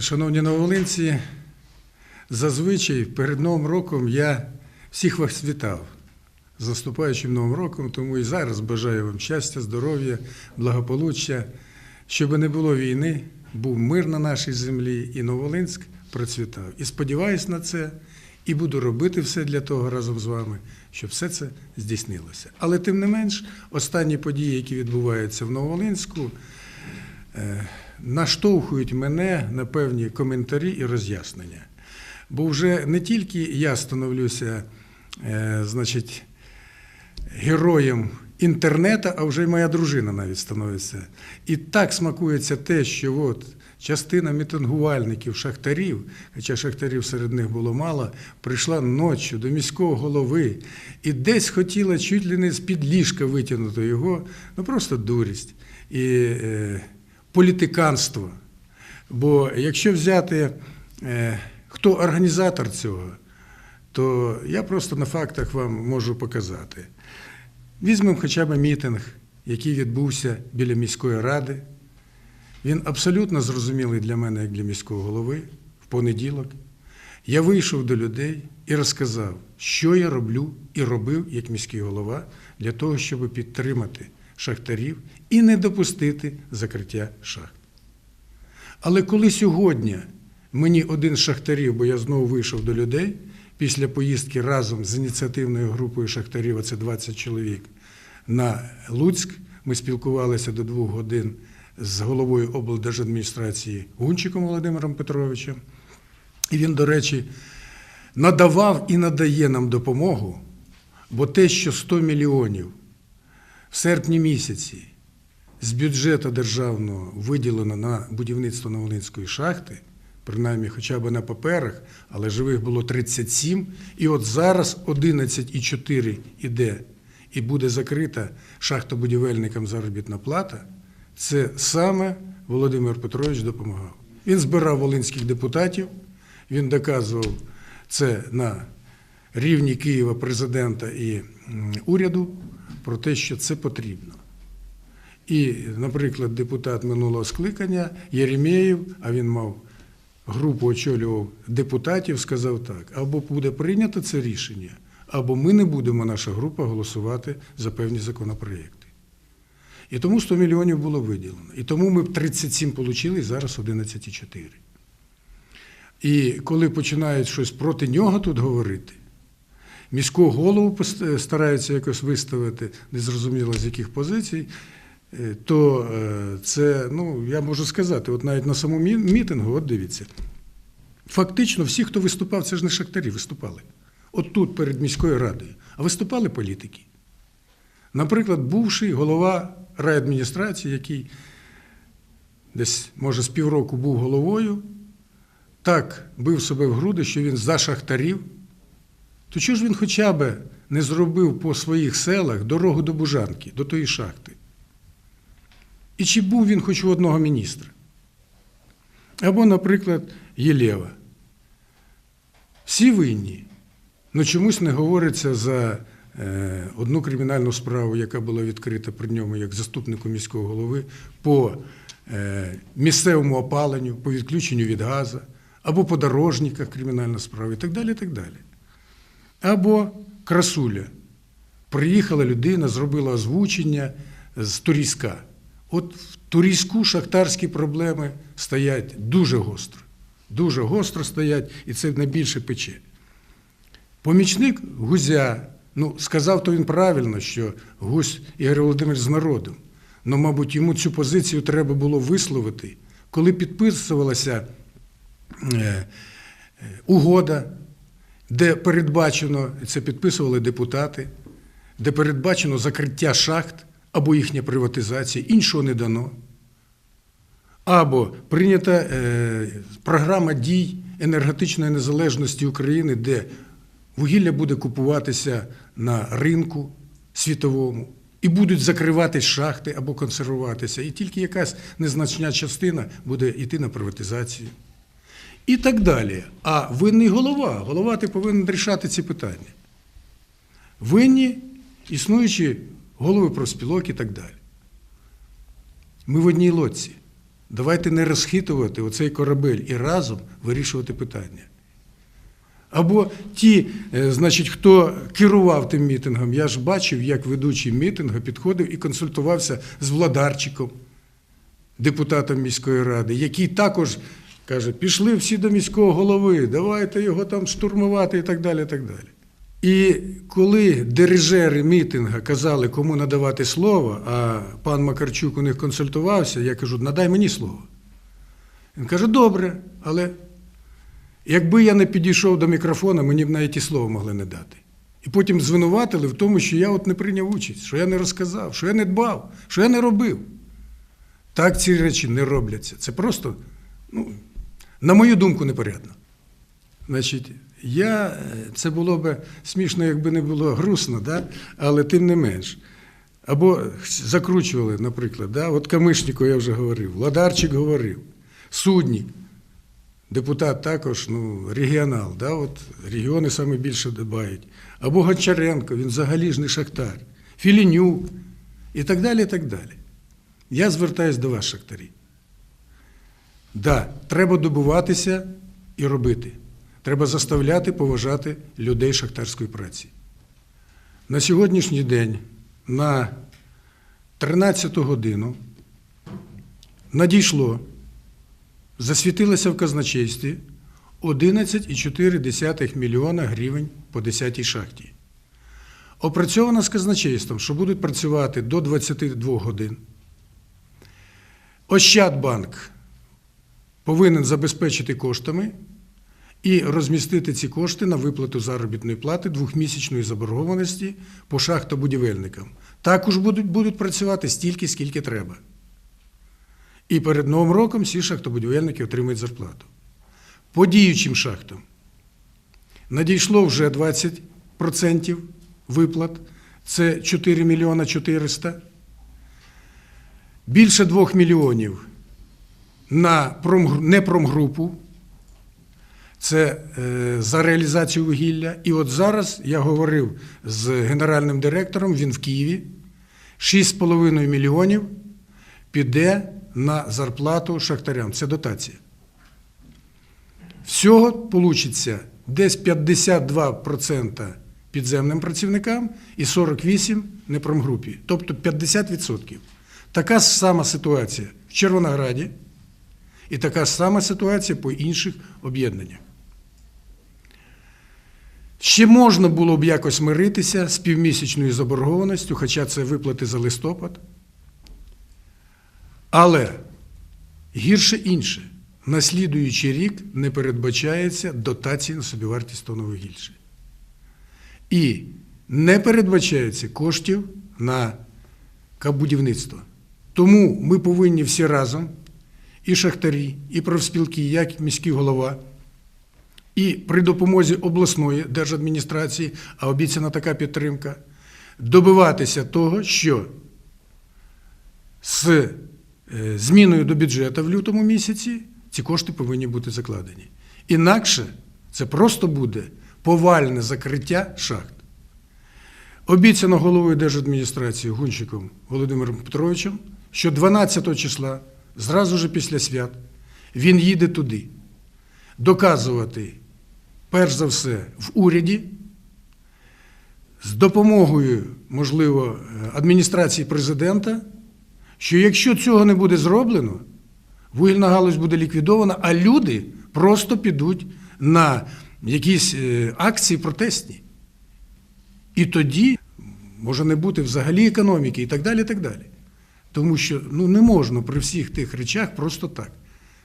Шановні новолинці, зазвичай перед Новим роком я всіх вас вітав з наступаючим Новим роком, тому і зараз бажаю вам щастя, здоров'я, благополуччя, щоб не було війни, був мир на нашій землі, і Новолинськ процвітав. І сподіваюся на це, і буду робити все для того разом з вами, щоб все це здійснилося. Але тим не менш, останні події, які відбуваються в Новолинську, е, наштовхують мене на певні коментарі і роз'яснення. Бо вже не тільки я становлюся, е, значить, героєм інтернету, а вже й моя дружина навіть становиться. І так смакується те, що от частина мітингувальників, шахтарів, хоча шахтарів серед них було мало, прийшла ночі до міського голови і десь хотіла чуть ли не з-під ліжка витягнути його, ну просто дурість і е, політиканство. Бо якщо взяти, е, хто організатор цього, то я просто на фактах вам можу показати. Візьмемо хоча б мітинг, який відбувся біля міської ради. Він абсолютно зрозумілий для мене, як для міського голови, в понеділок. Я вийшов до людей і розказав, що я роблю і робив як міський голова для того, щоб підтримати шахтарів і не допустити закриття шахт. Але коли сьогодні мені один з шахтарів, бо я знову вийшов до людей після поїздки разом з ініціативною групою шахтарів, а це 20 чоловік, на Луцьк, ми спілкувалися до двох годин з головою облдержадміністрації Гунчиком Володимиром Петровичем. І він, до речі, надавав і надає нам допомогу, бо те, що 100 мільйонів в серпні місяці з бюджету державного виділено на будівництво Новолинської шахти, принаймні хоча б на паперах, але живих було 37, і от зараз 11,4 іде і буде закрита шахтобудівельникам заробітна плата, це саме Володимир Петрович допомагав. Він збирав волинських депутатів, він доказував це на рівні Києва президента і уряду про те, що це потрібно. І, наприклад, депутат минулого скликання Єремєєв, а він мав групу очолював депутатів, сказав так: або буде прийнято це рішення, або ми не будемо, наша група, голосувати за певні законопроєкти. І тому 100 мільйонів було виділено. І тому ми б 37 отримали, зараз 11,4. І коли починають щось проти нього тут говорити, міського голову пост- стараються якось виставити, незрозуміло з яких позицій, е, то е, це, ну, я можу сказати, от навіть на самому мітингу, от дивіться, фактично всі, хто виступав, це ж не шахтарі, виступали. От тут перед міською радою. А виступали політики. Наприклад, бувший голова райадміністрації, який десь, може, з півроку був головою, так бив себе в груди, що він за шахтарів. То чого ж він хоча б не зробив по своїх селах дорогу до Бужанки, до тої шахти? І чи був він хоч у одного міністра? Або, наприклад, Єлєва. Всі винні. Ну чомусь не говориться за е, одну кримінальну справу, яка була відкрита при ньому як заступнику міського голови по е, місцевому опаленню, по відключенню від газу, або по дорожниках кримінальна справа і так далі. і так далі. Або красуля. Приїхала людина, зробила озвучення з Турійська. От в Турійську шахтарські проблеми стоять дуже гостро. Дуже гостро стоять, і це найбільше пече. Помічник Гузя, ну, сказав то він правильно, що Гусь Ігор Володимирович з народом. Ну, мабуть, йому цю позицію треба було висловити, коли підписувалася е, е, угода, де передбачено, це підписували депутати, де передбачено закриття шахт або їхня приватизація, іншого не дано. Або прийнята е, програма дій енергетичної незалежності України, де вугілля буде купуватися на ринку світовому, і будуть закриватись шахти або консервуватися, і тільки якась незначна частина буде йти на приватизацію. І так далі. А винний голова. Голова ти повинен рішати ці питання. Винні існуючі голови профспілок і так далі. Ми в одній лодці. Давайте не розхитувати оцей корабель і разом вирішувати питання. Або ті, е, значить, хто керував тим мітингом, я ж бачив, як ведучий мітингу підходив і консультувався з Владарчиком, депутатом міської ради, який також каже, пішли всі до міського голови, давайте його там штурмувати і так далі. І так далі. І коли дирижери мітинга казали, кому надавати слово, а пан Макарчук у них консультувався, я кажу, надай мені слово. Він каже, добре, але якби я не підійшов до мікрофона, мені б навіть і слова могли не дати. І потім звинуватили в тому, що я от не прийняв участь, що я не розказав, що я не дбав, що я не робив. Так ці речі не робляться. Це просто, ну, на мою думку, непорядно. Значить, я, це було б смішно, якби не було грустно, да? але тим не менш. Або закручували, наприклад, да? от Камишніку я вже говорив, Ладарчик говорив, Суднік, депутат також, ну, регіонал, да? от регіони саме більше дбають. Або Гончаренко, він не шахтар, Філінюк і так далі. і так далі. Я звертаюся до вас, шахтарі. Да, треба добуватися і робити. Треба заставляти поважати людей шахтарської праці. На сьогоднішній день, на 13 годину, надійшло, засвітилося в казначействі 11,4 мільйона гривень по 10-й шахті. Опрацьовано з казначейством, що будуть працювати до 22 годин. Ощадбанк повинен забезпечити коштами і розмістити ці кошти на виплату заробітної плати двохмісячної заборгованості по шахтобудівельникам. Також будуть, будуть працювати стільки, скільки треба. І перед Новим роком всі шахтобудівельники отримають зарплату. По діючим шахтам надійшло вже 20% виплат, це 4 мільйона 400. Більше 2 мільйонів на непромгрупу, це е, за реалізацію вугілля. І от зараз я говорив з генеральним директором, він в Києві. 6,5 мільйонів піде на зарплату шахтарям. Це дотація. Всього вийде десь 52% підземним працівникам і 48% непромгрупі, тобто 50%. Така сама ситуація в Червонограді і така сама ситуація по інших об'єднаннях. Ще можна було б якось миритися з півмісячною заборгованістю, хоча це виплати за листопад. Але гірше інше. На слідуючий рік не передбачається дотації на собівартість тонового гільше. І не передбачається коштів на кабудівництво. Тому ми повинні всі разом, і шахтарі, і профспілки, як міський голова, і при допомозі обласної держадміністрації, а обіцяна така підтримка, добиватися того, що з е, зміною до бюджету в лютому місяці ці кошти повинні бути закладені. Інакше це просто буде повальне закриття шахт. Обіцяно головою держадміністрації Гунчиком Володимиром Петровичем, що 12 числа, зразу ж після свят, він їде туди доказувати, перш за все, в уряді, з допомогою, можливо, адміністрації президента, що якщо цього не буде зроблено, вугільна галузь буде ліквідована, а люди просто підуть на якісь е, акції протестні. І тоді може не бути взагалі економіки і так далі. і так далі. Тому що ну, не можна при всіх тих речах просто так.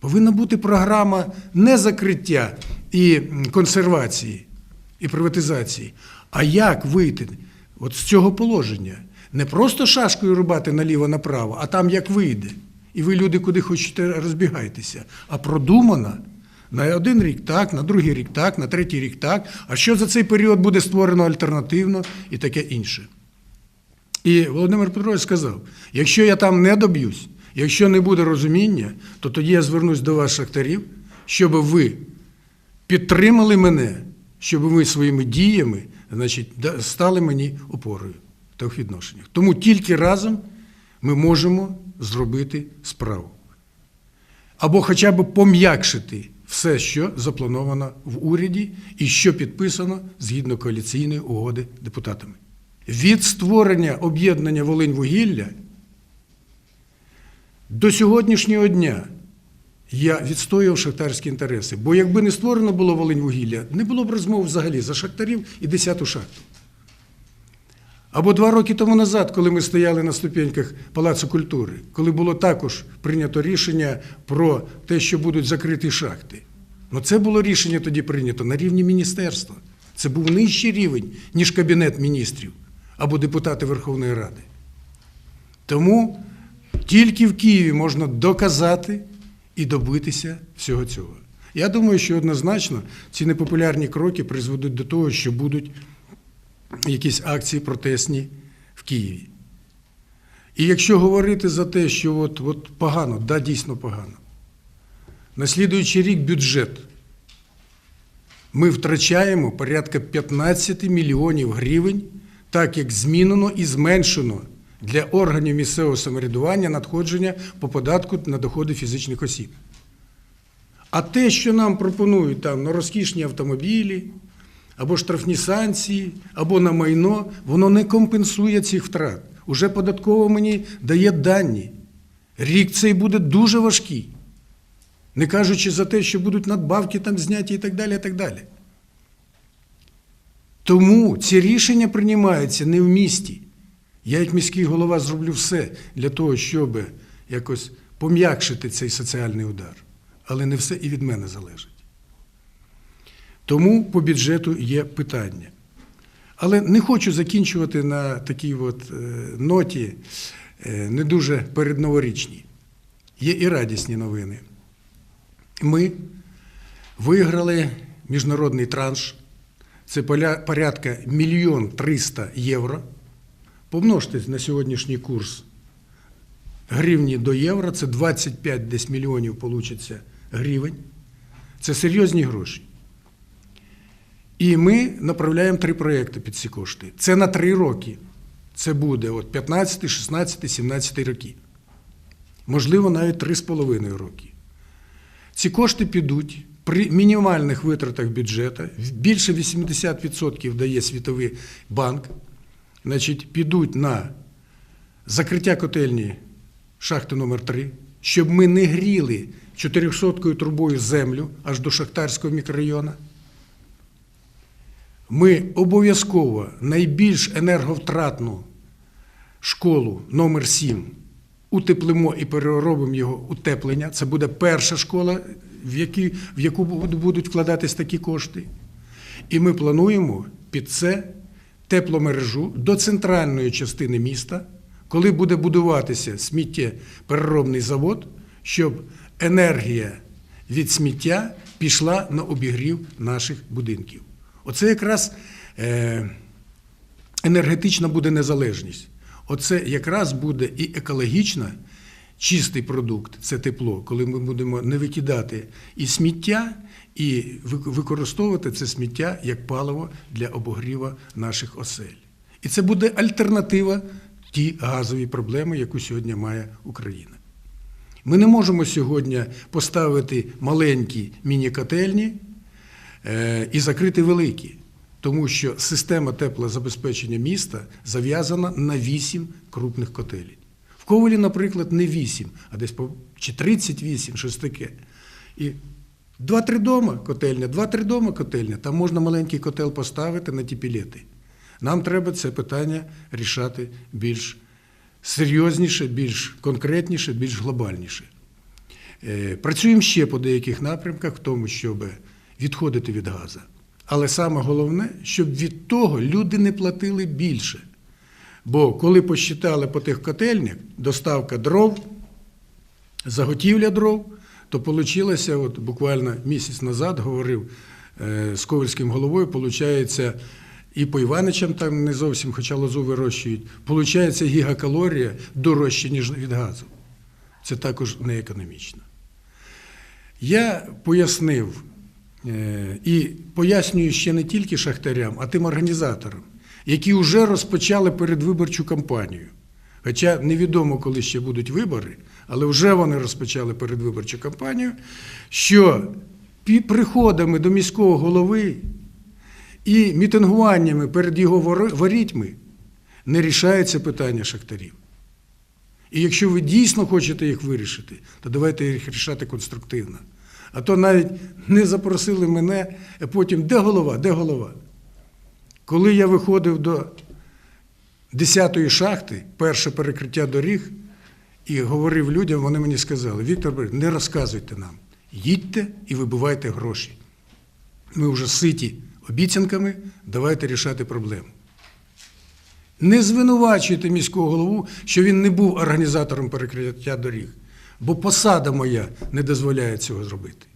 Повинна бути програма не закриття і консервації і приватизації, а як вийти от з цього положення. Не просто шашкою рубати наліво-направо, а там як вийде. І ви, люди, куди хочете, розбігайтеся. А продумана на один рік так, на другий рік так, на третій рік так. А що за цей період буде створено альтернативно і таке інше. І Володимир Петрович сказав: якщо я там не доб'юсь, якщо не буде розуміння, то тоді я звернусь до вас, шахтарів, щоб ви підтримали мене, щоб ви своїми діями значить, стали мені опорою в відношеннях. Тому тільки разом ми можемо зробити справу. або хоча б пом'якшити все, що заплановано в уряді і що підписано згідно коаліційної угоди депутатами. Від створення об'єднання Волинь-Вугілля до сьогоднішнього дня я відстоював шахтарські інтереси. Бо якби не створено було Волинь-Вугілля, не було б розмов взагалі за шахтарів і 10-ту шахту. Або два роки тому назад, коли ми стояли на ступеньках Палацу культури, коли було також прийнято рішення про те, що будуть закриті шахти. Ну це було рішення тоді прийнято на рівні міністерства. Це був нижчий рівень, ніж Кабінет міністрів або депутати Верховної Ради. Тому тільки в Києві можна доказати і добитися всього цього. Я думаю, що однозначно ці непопулярні кроки призведуть до того, що будуть якісь акції протестні в Києві. І якщо говорити за те, що от, от погано, да, дійсно погано. На слідуючий рік бюджет. Ми втрачаємо порядка 15 мільйонів гривень, так як змінено і зменшено для органів місцевого самоврядування надходження по податку на доходи фізичних осіб. А те, що нам пропонують там на розкішні автомобілі, або штрафні санкції, або на майно, воно не компенсує цих втрат. Уже податково мені дає дані. Рік цей буде дуже важкий. Не кажучи за те, що будуть надбавки там зняті і так далі. і так далі. Тому ці рішення приймаються не в місті. Я, як міський голова, зроблю все для того, щоб якось пом'якшити цей соціальний удар. Але не все і від мене залежить. Тому по бюджету є питання. Але не хочу закінчувати на такій от е, ноті е, не дуже передноворічній. Є і радісні новини. Ми виграли міжнародний транш. Це порядка мільйон триста євро. Помножте на сьогоднішній курс гривні до євро, це 25 десь мільйонів получиться гривень. Це серйозні гроші. І ми направляємо три проекти під ці кошти. Це на три роки. Це буде от 15, 16, 17 роки. Можливо, навіть 3,5 роки. Ці кошти підуть при мінімальних витратах бюджету. Більше 80% дає Світовий банк. Значить, підуть на закриття котельні шахти номер 3 щоб ми не гріли 400-кою трубою землю аж до Шахтарського мікрорайону. Ми обов'язково найбільш енерговтратну школу номер 7 утеплимо і переробимо його утеплення. Це буде перша школа, в, які, в яку будуть вкладатись такі кошти. І ми плануємо під це тепломережу до центральної частини міста, коли буде будуватися сміттєпереробний завод, щоб енергія від сміття пішла на обігрів наших будинків. Оце якраз е, енергетична буде незалежність. Оце якраз буде і екологічно чистий продукт це тепло, коли ми будемо не викидати і сміття, і використовувати це сміття як паливо для обогріва наших осель. І це буде альтернатива тій газовій проблемі, яку сьогодні має Україна. Ми не можемо сьогодні поставити маленькі міні-котельні е, і закрити великі, тому що система теплозабезпечення міста зав'язана на 8 крупних котелень. Ковалі, наприклад, не 8, а десь по чи 38, щось таке. І два-три дома котельня, два-три дома котельня, там можна маленький котел поставити на ті пілети. Нам треба це питання рішати більш серйозніше, більш конкретніше, більш глобальніше. Е, Працюємо ще по деяких напрямках, в тому, щоб відходити від газу. Але саме головне, щоб від того люди не платили більше. Бо коли посчитали по тих котельнях, доставка дров, заготівля дров, то вийшло, от буквально місяць назад говорив е, з ковальським головою, виходить, і по Іваничам там не зовсім, хоча лозу вирощують, виходить гігакалорія дорожче, ніж від газу. Це також не економічно. Я пояснив е, і пояснюю ще не тільки шахтарям, а тим організаторам, які вже розпочали передвиборчу кампанію. Хоча невідомо, коли ще будуть вибори, але вже вони розпочали передвиборчу кампанію, що приходами до міського голови і мітингуваннями перед його ворітьми не рішається питання шахтарів. І якщо ви дійсно хочете їх вирішити, то давайте їх рішати конструктивно. А то навіть не запросили мене, а потім де голова, де голова? Коли я виходив до 10-ї шахти, перше перекриття доріг, і говорив людям, вони мені сказали: Віктор Борисович, не розказуйте нам, їдьте і вибивайте гроші. Ми вже ситі обіцянками, давайте рішати проблему. Не звинувачуйте міського голову, що він не був організатором перекриття доріг, бо посада моя не дозволяє цього зробити.